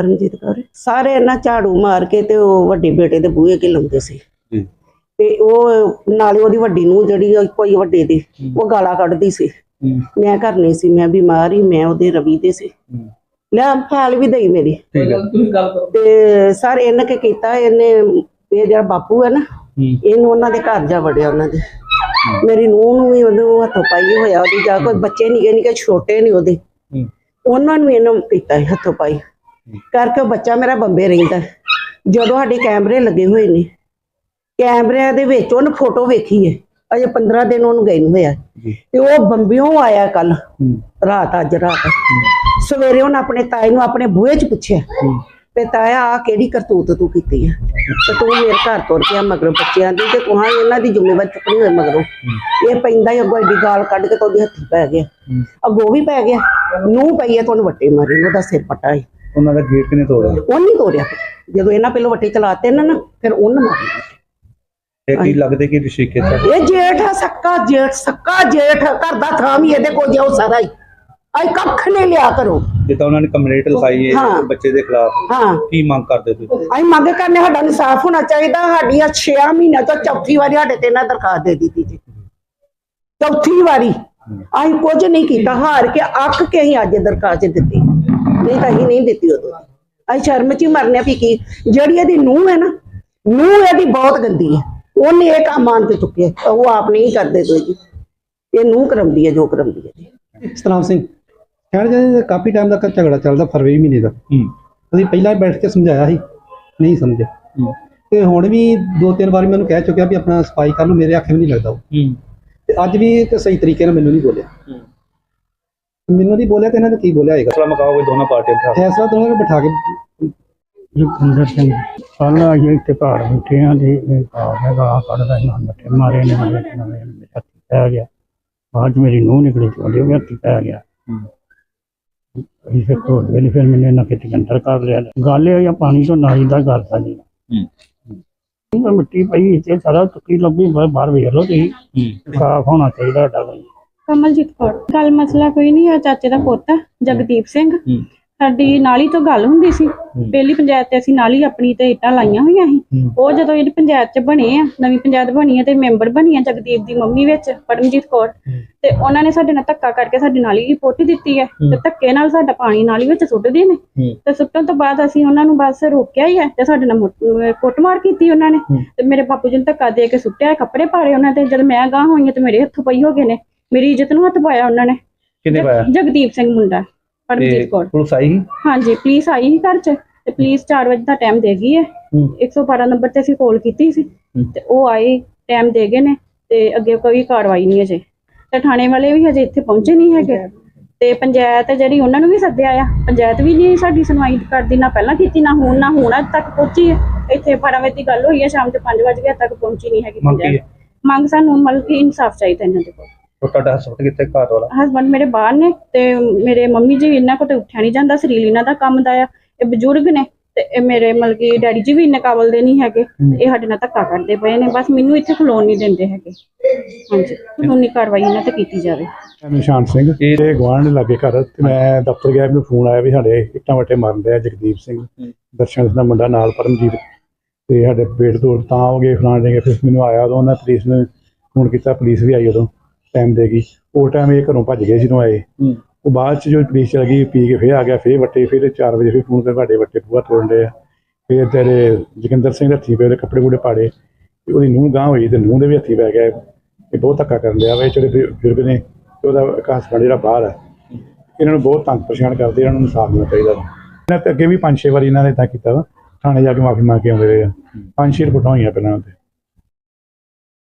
ਪਰਮਜੀਤ ਕੌਰ। ਸਾਰੇ ਇਹਨਾਂ ਝਾੜੂ ਮਾਰ ਕੇ ਤੇ ਉਹ ਵੱਡੇ ਬੇਟੇ ਦੇ ਬੂਹੇ ਕੇ ਲਾਉਂਦੇ ਸੀ। ਤੇ ਉਹ ਨਾਲੇ ਉਹਦੀ ਵੱਡੀ ਨੂੰ ਜਿਹੜੀ ਉਹ ਕੋਈ ਵੱਡੇ ਦੀ ਉਹ ਗਾਲਾਂ ਕੱਢਦੀ ਸੀ। ਮੈਂ ਘਰ ਨਹੀਂ ਸੀ ਮੈਂ ਬਿਮਾਰ ਹੀ ਮੈਂ ਉਹਦੇ ਰਵੀ ਦੇ ਸੀ। ਲੈ ਫੈਲ ਵੀ ਦਈ ਮੇਰੀ। ਤੇ ਸਰ ਇਹਨੇ ਕੀ ਕੀਤਾ ਇਹਨੇ ਇਹ ਜਿਹੜਾ ਬਾਪੂ ਹੈ ਨਾ ਇਹਨੂੰ ਉਹਨਾਂ ਦੇ ਘਰ ਜਾ ਵੜਿਆ ਉਹਨਾਂ ਦੇ। ਮੇਰੀ ਨੂੰਹ ਨੂੰ ਵੀ ਉਹਨੂੰ ਹੱਥੋਂ ਪਾਈ ਹੋਇਆ ਉਹਦੀ ਜਾ ਕੋਈ ਬੱਚੇ ਨਿੱਕੇ ਨਿੱਕੇ ਛੋਟੇ ਨੇ ਉਹਦੇ। ਉਹਨਾਂ ਨੂੰ ਇਹਨੂੰ ਕੀਤਾ ਸੀ ਹੱਥੋਂ ਪਾਈ। ਕਰਕੇ ਬੱਚਾ ਮੇਰਾ ਬੰਬੇ ਰਹਿੰਦਾ। ਜਦੋਂ ਸਾਡੇ ਕੈਮਰੇ ਲੱਗੇ ਹੋਏ ਨੇ ਕੈਮਰਿਆਂ ਦੇ ਵਿੱਚ ਉਹਨੇ ਫੋਟੋ ਵੇਖੀ ਹੈ। ਅਜੇ 15 ਦਿਨ ਉਹਨੂੰ ਗਏ ਨੂੰ ਹੋਇਆ। ਤੇ ਉਹ ਬੰਬਿਓਂ ਆਇਆ ਕੱਲ ਹੂੰ। ਰਾਤ ਅੱਜ ਰਾਤ। ਸਵੇਰੇ ਉਹਨੇ ਆਪਣੇ ਤਾਏ ਨੂੰ ਆਪਣੇ ਬੂਹੇ 'ਚ ਪੁੱਛਿਆ ਹੂੰ। ਤੇ ਤਾਇਆ ਆ ਕਿਹੜੀ ਕਰਤੂਤ ਤੂੰ ਕੀਤੀ ਆ? ਤੇ ਤੂੰ ਮੇਰੇ ਘਰ ਤੁਰ ਪਿਆ ਮਗਰ ਬੱਚਿਆਂ ਦੀ ਤੇ ਕੋਹਾਂ ਇਹਨਾਂ ਦੀ ਜ਼ਿੰਮੇਵਾਰੀ ਚੁੱਕਣੀ ਹੋਏ ਮਗਰੋਂ। ਇਹ ਪੈਂਦਾ ਹੀ ਅੱਗੋਂ ਐਡੀ ਗਾਲ ਕੱਢ ਕੇ ਤਾਂ ਉਹਦੇ ਹੱਥੀ ਪੈ ਗਿਆ। ਹੂੰ। ਅੱਗੋਂ ਵੀ ਪੈ ਗਿਆ। ਨੂੰ ਪਈ ਆ ਤੁਹਾਨੂੰ ਵੱਟੇ ਮਾਰੀ ਉਹਦਾ ਸਿਰ ਪੱਟਾ ਹੀ ਉਹਨਾਂ ਦਾ ਗੇਟ ਕਿਨੇ ਤੋੜਿਆ? ਉਹ ਨਹੀਂ ਤੋੜਿਆ। ਜਦੋਂ ਇਹਨਾਂ ਪਹਿਲਾਂ ਵੱਟੇ ਚਲਾਤੇ ਨਾ ਨਾ ਫਿਰ ਉਹਨ ਮਾਰੀ ਇਹ ਕੀ ਲੱਗਦੇ ਕਿ ਰਿਸ਼ੀਕੇ ਚ ਇਹ ਜੇਠ ਆ ਸੱਕਾ ਜੇਠ ਸੱਕਾ ਜੇਠ ਘਰ ਦਾ ਥਾਂ ਵੀ ਇਹਦੇ ਕੋਲ ਜਾਓ ਸਾਰਾ ਹੀ। ਆਈ ਕੱਖ ਨਹੀਂ ਲਿਆ ਕਰੋ। ਜਿੱਦਾਂ ਉਹਨਾਂ ਨੇ ਕੰਪਲੇਂਟ ਲਿਖਾਈ ਹੈ ਹਾਂ। ਬੱਚੇ ਦੇ ਖਿਲਾਫ। ਹਾਂ। ਕੀ ਮੰਗ ਕਰਦੇ ਤੁਸੀਂ? ਅਸੀਂ ਮੰਗ ਕਰਨੇ ਸਾਡਾ ਇਨਸਾਫ ਹੋਣਾ ਚਾਹੀਦਾ। ਸਾਡੀਆਂ 6 ਮਹੀਨਿਆਂ ਤੋਂ ਚੌਥੀ ਵਾਰੀ ਸਾਡੇ ਤੇ ਇਹਨਾਂ ਦਰਖਾਸਤ ਦੇ ਦਿੱਤੀ ਜੀ। ਚੌਥੀ ਵਾਰੀ। ਅਸੀਂ ਕੁਝ ਨਹੀਂ ਕੀਤਾ। ਹਾਰ ਕੇ ਅੱਕ ਕੇ ਅਸੀਂ ਅੱਜ ਦਰਖਾਸਤ ਦਿੱਤੀ। ਨਹੀਂ ਤਾਂ ਅਸੀਂ ਨਹੀਂ ਦਿੱਤੀ ਉਦੋਂ। ਅਸੀਂ ਸ਼ਰਮ ਚ ਹੀ ਮਰਨੇ ਵੀ ਕੀ ਜਿਹੜੀ ਇਹਦੀ ਨੂੰਹ ਹੈ ਨਾ ਨੂੰਹ ਇਹਦੀ ਬਹੁਤ ਗੰਦੀ ਹੈ। ਉਹਨੇ ਇਹ ਕੰਮ ਆਣ ਕੇ ਚੁੱਕਿਆ। ਉਹ ਆਪ ਨਹੀਂ ਕਰਦੇ ਕੋਈ ਜੀ ਇਹ ਨੂੰਹ ਕਰਾਉਂਦੀ ਹੈ ਜੋ ਕਰਾਉਂਦੀ ਹੈ। ਸਤਨਾਮ ਸਿੰਘ ਖੈਰ ਜੇ ਕਾਫੀ ਟਾਈਮ ਤੱਕ ਝਗੜਾ ਚੱਲਦਾ ਫਰਵਰੀ ਮਹੀਨੇ ਦਾ। ਹੂੰ। ਅਸੀਂ ਪਹਿਲਾਂ ਹੀ ਬੈਠ ਕੇ ਸਮਝਾਇਆ ਸੀ ਨਹੀਂ ਸਮਝਿਆ। ਹੂੰ। ਤੇ ਹੁਣ ਵੀ ਦੋ ਤਿੰਨ ਵਾਰ ਮੈਨੂੰ ਕਹਿ ਚੁੱਕਿਆ ਵੀ ਆਪਣਾ ਸਫ਼ਾਈ ਕਰ ਲਓ ਮੇਰੇ ਅੱਖੇ ਵੀ ਨਹੀਂ ਲੱਗਦਾ ਉਹ। ਹੂੰ। ਤੇ ਅੱਜ ਵੀ ਇੱਕ ਸਹੀ ਤਰੀਕੇ ਨਾਲ ਮੈਨੂੰ ਨਹੀਂ ਬੋਲਿਆ। ਮੈਨੂੰ ਨਹੀਂ ਬੋਲਿਆ ਤੇ ਇਹਨਾਂ ਨੇ ਕੀ ਬੋਲਿਆ ਹੈਗਾ? ਫੈਸਲਾ ਮੁਕਾਓਗੇ ਦੋਨਾਂ ਪਾਰਟੀਆਂ ਦਾ ਫੈਸਲਾ ਦੋਨਾਂ ਨੂੰ ਬਿਠਾ ਕੇ ਲਖਿੰਦਰ ਸਿੰਘ ਕੱਲ ਅਸੀਂ ਇੱਥੇ ਘਰ ਬੈਠੇ ਹਾਂ ਜੀ ਇਹ ਘਰ ਨੇ ਗਾਲਾਂ ਕੱਢਦਾ ਇਹਨਾਂ ਬੱਟੇ ਮਾਰੇ ਨੇ ਮੇਰੇ ਨਵੇਂ ਮੇਰੇ ਹੱਥੀ ਪੈ ਗਿਆ। ਬਾਅਦ 'ਚ ਮੇਰੀ ਨੂੰਹ ਨਿਕਲੀ ਚੋਲੀ ਉਹ ਹੱਥੀ ਪੈ ਗਿਆ। ਹੂੰ। ਅਸੀਂ ਫਿਰ ਗਏ ਫਿਰ ਮੈਨੂੰ ਇਹਨਾਂ ਕਿਤੇ ਅੰਦਰ ਕਰ ਲਿਆ। ਗੱਲ ਇਹ ਆ ਪਾਣੀ ਤੋਂ ਨਾਲੀ ਦਾ ਕਰਦਾ ਜੀ। ਮਿੱਟੀ ਪਈ ਇੱਥੇ ਸਾਰਾ ਤੁੱਕੀ ਲੱਭੀ ਬਾਹਰ ਬਾਹਰ ਵੇਖ ਲਓ ਤੁਸੀਂ। ਹੂੰ। ਸਾਫ਼ ਹੋਣਾ ਚਾਹੀਦਾ ਕੋਈ। ਕਮਲਜੀਤ ਕੌਰ। ਗੱਲ ਮਸਲਾ ਕੋਈ ਨਹੀਂ ਆ ਚਾਚੇ ਦਾ ਪੁੱਤ ਆ, ਜਗਦੀਪ ਸਿੰਘ। ਹੂੰ। ਸਾਡੀ ਨਾਲੀ ਤੋਂ ਗੱਲ ਹੁੰਦੀ ਸੀ। ਪਹਿਲੀ ਪੰਚਾਇਤ ਤੇ ਅਸੀਂ ਨਾਲੀ ਆਪਣੀ ਤੇ ਇੱਟਾਂ ਲਾਈਆਂ ਹੋਈਆਂ ਸੀ। ਹੂੰ। ਉਹ ਜਦੋਂ ਇਹ ਪੰਚਾਇਤ ਚ ਬਣੇ ਆ ਨਵੀਂ ਪੰਚਾਇਤ ਬਣੀ ਆ ਤੇ ਮੈਂਬਰ ਬਣੀ ਆ ਜਗਦੀਪ ਦੀ ਮੰਮੀ ਵਿੱਚ ਪਰਮਜੀਤ ਕੌਰ। ਤੇ ਉਹਨਾਂ ਨੇ ਸਾਡੇ ਨਾਲ ਧੱਕਾ ਕਰਕੇ ਸਾਡੀ ਨਾਲੀ ਹੀ ਪੁੱਟ ਦਿੱਤੀ ਹੈ। ਤੇ ਧੱਕੇ ਨਾਲ ਸਾਡਾ ਪਾਣੀ ਨਾਲੀ ਵਿੱਚ ਸੁੱਟਦੇ ਨੇ। ਹੂੰ। ਤੇ ਸੁੱਟਣ ਤੋਂ ਬਾਅਦ ਅਸੀਂ ਉਹਨਾਂ ਨੂੰ ਬਸ ਰੋਕਿਆ ਹੀ ਹੈ ਤੇ ਸਾਡੇ ਨਾਲ ਮੁੱਟ- ਅਹ ਕੁੱਟਮਾਰ ਕੀਤੀ ਉਹਨਾਂ ਨੇ। ਤੇ ਮੇਰੇ ਬਾਪੂ ਜੀ ਨੂੰ ਧੱਕਾ ਦੇ ਕੇ ਸੁੱਟਿਆ ਕੱਪੜੇ ਪਾੜੇ ਉਹਨਾਂ ਤੇ। ਜਦ ਮੈਂ ਗਾਂ ਹੋਈ ਹਾਂ ਤੇ ਮੇਰੇ ਹੱਥੋਂ ਪਈ ਹੋ ਗਏ ਨੇ। ਮੇਰੀ ਇੱਜ਼ਤ ਨੂੰ ਹੱਥ ਪਾਇਆ ਉਹਨਾਂ ਨੇ। ਕਿੰਨੇ ਪਾਇਆ? ਜਗਦੀਪ ਸਿੰਘ ਮੁੰਡਾ ਤੇ ਪਰਮਜੀਤ ਕੌਰ। ਪੁਲਿਸ ਆਈ? ਹਾਂਜੀ ਪੁਲਿਸ ਆਈ ਸੀ ਘਰ ਚ ਤੇ ਪੁਲਿਸ 4 ਵਜੇ ਦਾ ਟਾਈਮ ਦੇ ਗਈ ਹੈ। ਹੂੰ। 112 ਨੰਬਰ ਤੇ ਅਸੀਂ ਕਾਲ ਕੀਤੀ ਸੀ ਹੂੰ। ਤੇ ਉਹ ਆਏ ਟਾਈਮ ਦੇ ਗਏ ਨੇ ਤੇ ਅੱਗੇ ਕੋਈ ਕਾਰਵਾਈ ਨਹੀਂ ਅਜੇ। ਤੇ ਥਾਣੇ ਵਾਲੇ ਵੀ ਹਜੇ ਇੱਥੇ ਪਹੁੰਚੇ ਨਹੀਂ ਹੈਗੇ। ਤੇ ਪੰਚਾਇਤ ਜਿਹੜੀ ਉਹਨਾਂ ਨੂੰ ਵੀ ਸੱਦਿਆ ਆ ਪੰਚਾਇਤ ਵੀ ਨਹੀਂ ਸਾਡੀ ਸੁਣਵਾਈ ਕਰਦੀ ਨਾ ਪਹਿਲਾਂ ਕੀਤੀ ਨਾ ਹੁਣ ਨਾ ਹੁਣ ਅੱਜ ਤੱਕ ਪਹੁੰਚੀ ਹੈ। ਇੱਥੇ 12 ਵਜੇ ਦੀ ਗੱਲ ਹੋਈ ਹੈ ਸ਼ਾਮ ਦੇ 5 ਵਜੇ ਤੱਕ ਪਹੁੰਚੀ ਨਹੀਂ ਹੈਗੀ ਮੰਗ ਕੀ ਪੰਚਾਇਤ। ਮੰਗ ਸਾਨੂੰ ਮਤਲਬ ਕਿ ਇਨਸਾਫ ਚਾਹੀਦਾ ਇਹਨਾਂ ਦੇ ਕੋਲ। ਉਹ ਤੁਹਾਡਾ ਹਸਪਤਾਲ ਕਿੱਥੇ ਘਾਟ ਵਾਲਾ? ਹਸਬੰਡ ਮੇਰੇ ਬਾਹਰ ਨੇ ਤੇ ਮੇਰੇ ਮੰਮੀ ਜੀ ਇਹਨਾਂ ਕੋਲ ਤੇ ਉੱਠਿਆ ਨਹੀਂ ਜਾਂਦਾ ਸਰੀਰ ਇਹਨਾਂ ਦਾ ਕੰਮ ਦਾ ਆ। ਇਹ ਬਜ਼ੁਰਗ ਨੇ ਤੇ ਇਹ ਮੇਰੇ ਮਤਲਬ ਕਿ ਡੈਡੀ ਜੀ ਵੀ ਇੰਨੇ ਕਾਬਲ ਦੇ ਨਹੀਂ ਹੈਗੇ ਇਹ ਸਾਡੇ ਨਾਲ ਧੱਕਾ ਕਰਦੇ ਪਏ ਨੇ ਬਸ ਮੈਨੂੰ ਇੱਥੇ ਖਲੋਣ ਨਹੀਂ ਦਿੰਦੇ ਹੈਗੇ। ਹਾਂਜੀ ਕਾਨੂੰਨੀ ਕਾਰਵਾਈ ਇਹਨਾਂ ਤੇ ਕੀਤੀ ਜਾਵੇ। ਨਿਸ਼ਾਨ ਸਿੰਘ ਇਹ ਗਵਾਂਢ ਲਾਗੇ ਘਰ ਤੇ ਮੈਂ ਦਫ਼ਤਰ ਗਿਆ ਮੈਨੂੰ ਫੋਨ ਆਇਆ ਵੀ ਸਾਡੇ ਇੱਟਾਂ ਵੱਟੇ ਮਾਰਨ ਆ ਜਗਦੀਪ ਸਿੰਘ। ਦਰਸ਼ਨ ਸਿੰਘ ਦਾ ਮੁੰਡਾ ਨਾਲ ਪਰਮਜੀਤ ਤੇ ਸਾਡੇ ਪੇਟ ਤੋਂ ਤਾਂ ਹੋ ਗਏ ਫਲਾਣ ਦੇ ਫਿਰ ਮੈਨੂੰ ਆਇਆ ਉਦੋਂ ਉਹਨਾਂ ਪੁਲਿਸ ਨੇ ਫੋਨ ਕੀਤਾ ਪੁਲਿਸ ਵੀ ਆਈ ਉਦੋਂ। ਟਾਈਮ ਦੇ ਗਈ। ਉਹ ਟਾਈਮ ਇਹ ਘਰੋਂ ਭੱਜ ਗਏ ਜਦੋਂ ਆਏ। ਉਹ ਬਾਅਦ ਚ ਜੋ ਪੁਲਿਸ ਚਲ ਗਈ ਪੀ ਕੇ ਫੇਰ ਆ ਗਿਆ ਫੇਰ ਵੱਟੇ ਫੇਰ 4 ਵਜੇ ਫੇਰ ਫੋਨ ਕਰ ਤੁਹਾਡੇ ਵੱਟੇ ਪੂਰਾ ਤੋੜਨ ਦੇ ਆ। ਫੇਰ ਤੇਰੇ ਜੋਗਿੰਦਰ ਸਿੰਘ ਦੇ ਹੱਥੀ ਪਏ ਉਹਦੇ ਕੱਪੜੇ ਕੁੜੇ ਪਾੜੇ। ਤੇ ਉਹਦੀ ਨੂੰਹ ਗਾਂ ਹੋਈ ਤੇ ਨੂੰਹ ਦੇ ਵੀ ਹੱਥੀ ਪੈ ਗਿਆ। ਇਹ ਬਹੁਤ ਧੱਕਾ ਕਰਨ ਲਿਆ ਵਾ ਜਿਹੜੇ ਬਜ਼ੁ- ਬਜ਼ੁਰਗ ਨੇ ਤੇ ਉਹਦਾ husband ਜਿਹੜਾ ਬਾਹਰ ਹੈ ਇਹਨਾਂ ਨੂੰ ਬਹੁਤ ਤੰਗ ਪਰੇਸ਼ਾਨ ਕਰਦੇ ਇਹਨਾਂ ਨੂੰ ਇਨਸਾਫ ਮਿਲਣਾ ਚਾਹੀਦਾ। ਇਹਨਾਂ ਤੇ ਅੱਗੇ ਵੀ ਪੰਜ ਛੇ ਵਾਰੀ ਇਹਨਾਂ ਨੇ ਤਾਂ ਕੀਤਾ ਵਾ ਥਾਣੇ ਜਾ ਕੇ ਮਾਫੀ ਮੰਗ ਕੇ ਆਉਂਦੇ ਰਹੇ ਆ। ਪੰਜ ਛੇ ਰਿਪੋਰਟਾਂ ਹੋਈਆਂ ਪਹਿਲਾਂ ਉੱਤੇ